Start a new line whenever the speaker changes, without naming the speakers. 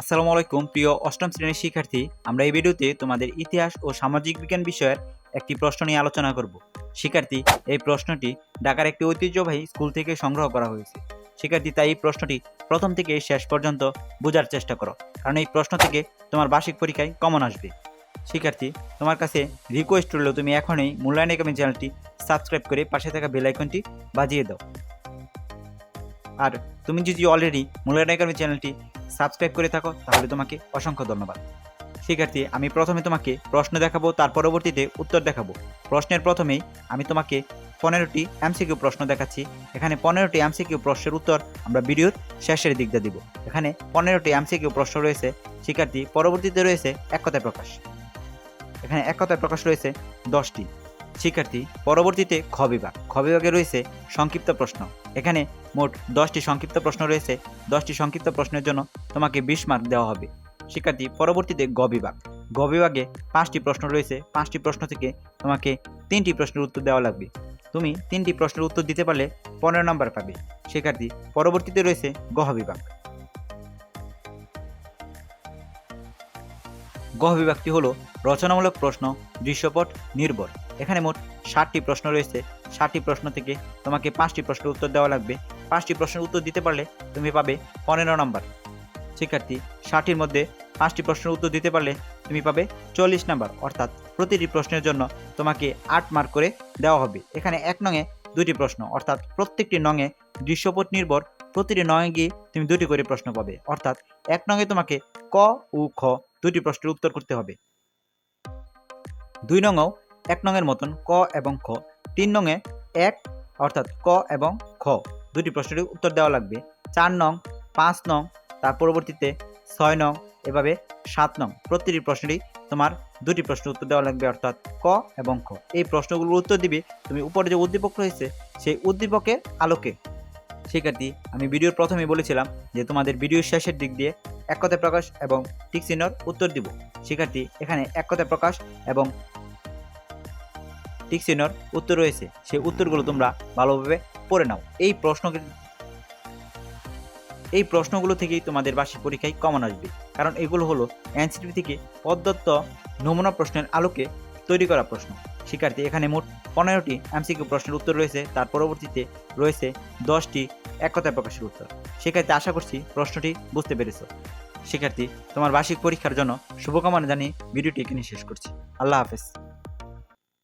আসসালামু আলাইকুম, প্রিয় অষ্টম শ্রেণির শিক্ষার্থী। আমরা এই ভিডিওতে তোমাদের ইতিহাস ও সামাজিক বিজ্ঞান বিষয়ের একটি প্রশ্ন নিয়ে আলোচনা করব। শিক্ষার্থী, এই প্রশ্নটি ঢাকার একটি ঐতিহ্যবাহী স্কুল থেকে সংগ্রহ করা হয়েছে। শিক্ষার্থী, তাই এই প্রশ্নটি প্রথম থেকে শেষ পর্যন্ত বোঝার চেষ্টা করো, কারণ এই প্রশ্ন থেকে তোমার বার্ষিক পরীক্ষায় কমন আসবে। শিক্ষার্থী, তোমার কাছে রিকোয়েস্ট রইল, তুমি এখনই মূল্যায়ন একাডেমি চ্যানেলটি সাবস্ক্রাইব করে পাশে থাকা বেল আইকনটি বাজিয়ে দাও। আর তুমি যদি অলরেডি মূল্যায়ন একাডেমি চ্যানেলটি সাবস্ক্রাইব করে থাকো, তাহলে তোমাকে অসংখ্য ধন্যবাদ। শিক্ষার্থী, আমি প্রথমে তোমাকে প্রশ্ন দেখাবো, তার পরবর্তীতে উত্তর দেখাবো। প্রশ্নের প্রথমেই আমি তোমাকে পনেরোটি এমসিকিউ প্রশ্ন দেখাচ্ছি। এখানে পনেরোটি এমসিকিউ প্রশ্নের উত্তর আমরা ভিডিওর শেষের দিকটা দিব। এখানে পনেরোটি এমসিকিউ প্রশ্ন রয়েছে। শিক্ষার্থী, পরবর্তীতে রয়েছে এক প্রকাশ। এখানে এক কথায় প্রকাশ রয়েছে দশটি। শিক্ষার্থী, পরবর্তীতে খ বিভাগ। খ বিভাগে রয়েছে সংক্ষিপ্ত প্রশ্ন। এখানে মোট দশটি সংক্ষিপ্ত প্রশ্ন রয়েছে। দশটি সংক্ষিপ্ত প্রশ্নের জন্য তোমাকে বিশ মার্ক দেওয়া হবে। শিক্ষার্থী, পরবর্তীতে গ বিভাগ। গ বিভাগে পাঁচটি প্রশ্ন রয়েছে। পাঁচটি প্রশ্ন থেকে তোমাকে তিনটি প্রশ্নের উত্তর দেওয়া লাগবে। তুমি তিনটি প্রশ্নের উত্তর দিতে পারলে পনেরো নম্বর পাবে। শিক্ষার্থী, পরবর্তীতে রয়েছে গহ বিভাগ। গহ বিভাগটি হলো রচনামূলক প্রশ্ন, দৃশ্যপট, নির্ভর। এখানে মোট ষাটটি প্রশ্ন রয়েছে। ষাটটি প্রশ্ন থেকে তোমাকে পাঁচটি প্রশ্নের উত্তর দেওয়া লাগবে। পাঁচটি প্রশ্নের উত্তর দিতে পারলে তুমি পাবে পনেরো নম্বর। শিক্ষার্থী, ষাটটির মধ্যে পাঁচটি প্রশ্নের উত্তর দিতে পারলে তুমি পাবে চল্লিশ নাম্বার। অর্থাৎ প্রতিটি প্রশ্নের জন্য তোমাকে আট মার্ক করে দেওয়া হবে। এখানে এক নঙে দুটি প্রশ্ন, অর্থাৎ প্রত্যেকটি নঙে দৃশ্যপট, নির্ভর, প্রতিটি নঙে গিয়ে তুমি দুটি করে প্রশ্ন পাবে। অর্থাৎ এক নঙে তোমাকে ক ও খ দুটি প্রশ্নের উত্তর করতে হবে। দুই নঙেও এক নঙের মতন ক এবং খ। তিন নঙে এক, অর্থাৎ ক এবং খ। দুটি প্রশ্নের উত্তর দেওয়া লাগবে। চার নং, পাঁচ নং, তার পরবর্তীতে ছয় নং, এভাবে সাত নং। প্রতিটি প্রশ্নেরই তোমার দুটি প্রশ্নের উত্তর দেওয়া লাগবে, অর্থাৎ ক এবং খ। এই প্রশ্নগুলোর উত্তর দিবে তুমি উপরে যে উদ্দীপক রয়েছে, সেই উদ্দীপকের আলোকে। শিক্ষার্থী, আমি ভিডিওর প্রথমে বলেছিলাম যে তোমাদের ভিডিওর শেষের দিক দিয়ে এক কথায় প্রকাশ এবং টিক চিহ্নর উত্তর দিব। শিক্ষার্থী, এখানে এক কথায় প্রকাশ এবং টিক চিহ্নর উত্তর রয়েছে। সেই উত্তরগুলো তোমরা ভালোভাবে পড়ে নাও। এই প্রশ্ন এই প্রশ্নগুলো থেকেই তোমাদের বার্ষিক পরীক্ষায় কমন আসবে। কারণ এগুলো হলো এনসিটিভি থেকে পদ্ধত নমুনা প্রশ্নের আলোকে তৈরি করা প্রশ্ন। শিক্ষার্থী, এখানে মোট পনেরোটি এমসিকিউ প্রশ্নের উত্তর রয়েছে। তার পরবর্তীতে রয়েছে দশটি এক কথায় প্রকাশের উত্তর। শিক্ষার্থী, আশা করছি প্রশ্নটি বুঝতে পেরেছ। শিক্ষার্থী, তোমার বার্ষিক পরীক্ষার জন্য শুভকামনা জানিয়ে ভিডিওটি এখানে শেষ করছি। আল্লাহ হাফেজ।